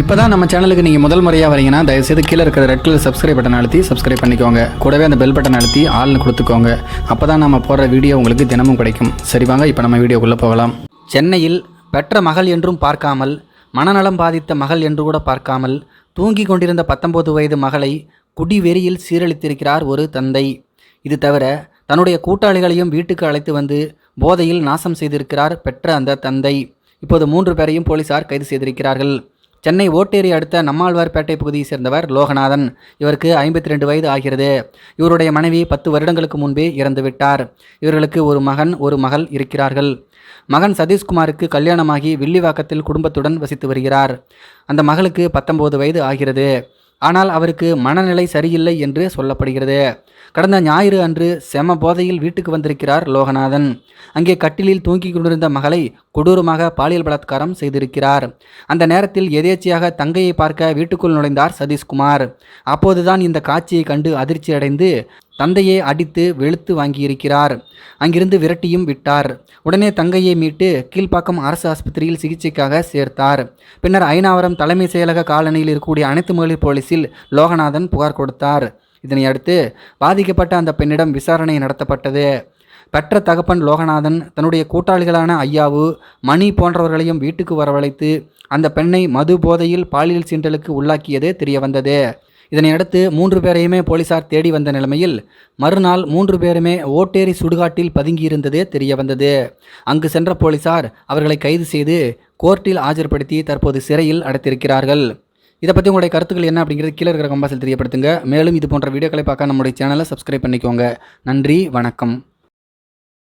இப்போ தான் நம்ம சேனலுக்கு நீங்கள் முதல் முறையாக வரீங்கன்னா தயவுசெய்து கீழே இருக்கிற ரெட் கலர் சப்ஸ்கிரைப் பட்டன் அழுத்தி சப்ஸ்கிரைப் பண்ணிக்கோங்க. கூடவே அந்த பெல் பட்டன் அழுத்தி ஆள்னு கொடுத்துக்கோங்க. அப்போ தான் நம்ம போடுற வீடியோ உங்களுக்கு தினமும் கிடைக்கும். சரி வாங்க இப்போ நம்ம வீடியோக்குள்ளே போகலாம். சென்னையில் பெற்ற மகள் என்றும் பார்க்காமல் மனநலம் பாதித்த மகள் என்று கூட பார்க்காமல் தூங்கி கொண்டிருந்த பத்தொன்பது வயது மகளை குடிவெறியில் சீரழித்திருக்கிறார் ஒரு தந்தை. இது தவிர தன்னுடைய கூட்டாளிகளையும் வீட்டுக்கு அழைத்து வந்து போதையில் நாசம் செய்திருக்கிறார் பெற்ற அந்த தந்தை. இப்போது மூன்று பேரையும் போலீசார் கைது செய்திருக்கிறார்கள். சென்னை ஓட்டேரி அடுத்த நம்மாழ்வார்பேட்டை பகுதியை சேர்ந்தவர் லோகநாதன். இவருக்கு ஐம்பத்தி ரெண்டு வயது ஆகிறது. இவருடைய மனைவி பத்து வருடங்களுக்கு முன்பே இறந்துவிட்டார். இவர்களுக்கு ஒரு மகன் ஒரு மகள் இருக்கிறார்கள். மகன் சதீஷ்குமாருக்கு கல்யாணமாகி வில்லிவாக்கத்தில் குடும்பத்துடன் வசித்து வருகிறார். அந்த மகளுக்கு பத்தொன்பது வயது ஆகிறது. ஆனால் அவருக்கு மனநிலை சரியில்லை என்று சொல்லப்படுகிறது. கடந்த ஞாயிறு அன்று செம போதையில் வீட்டுக்கு வந்திருக்கிறார் லோகநாதன். அங்கே கட்டிலில் தூங்கிக் கொண்டிருந்த மகளை கொடூரமாக பாலியல் பலாத்காரம் செய்திருக்கிறார். அந்த நேரத்தில் எதேச்சியாக தங்கையை பார்க்க வீட்டுக்குள் நுழைந்தார் சதீஷ்குமார். அப்போதுதான் இந்த காட்சியை கண்டு அதிர்ச்சி அடைந்து தந்தையை அடித்து வெளுத்து வாங்கியிருக்கிறார். அங்கிருந்து விரட்டியும் விட்டார். உடனே தங்கையை மீட்டு கீழ்ப்பாக்கம் அரசு ஆஸ்பத்திரியில் சிகிச்சைக்காக சேர்த்தார். பின்னர் ஐநாவரம் தலைமை செயலக காலனியில் இருக்கக்கூடிய அனைத்து மகளிர் போலீஸில் லோகநாதன் புகார் கொடுத்தார். இதனை அடுத்து பாதிக்கப்பட்ட அந்த பெண்ணிடம் விசாரணை நடத்தப்பட்டது. பெற்ற தகப்பன் லோகநாதன் தன்னுடைய கூட்டாளிகளான ஐயாவு மணி போன்றவர்களையும் வீட்டுக்கு வரவழைத்து அந்த பெண்ணை மது போதையில் பாலியல் சீண்டலுக்கு உள்ளாக்கியது தெரிய வந்தது இதனையடுத்து மூன்று பேரையுமே போலீசார் தேடி வந்த நிலைமையில் மறுநாள் மூன்று பேருமே ஓட்டேரி சுடுகாட்டில் பதுங்கியிருந்தது தெரிய வந்தது அங்கு சென்ற போலீசார் அவர்களை கைது செய்து கோர்ட்டில் ஆஜர்படுத்தி தற்போது சிறையில் அடைத்திருக்கிறார்கள். இதை பற்றி உங்களுடைய கருத்துக்கள் என்ன அப்படிங்கிறது கீழே இருக்கிற கம்பாசில் தெரியப்படுத்துங்க. மேலும் இது போன்ற வீடியோக்களை பார்க்க நம்முடைய சேனலை சப்ஸ்கிரைப் பண்ணிக்கோங்க. நன்றி வணக்கம்.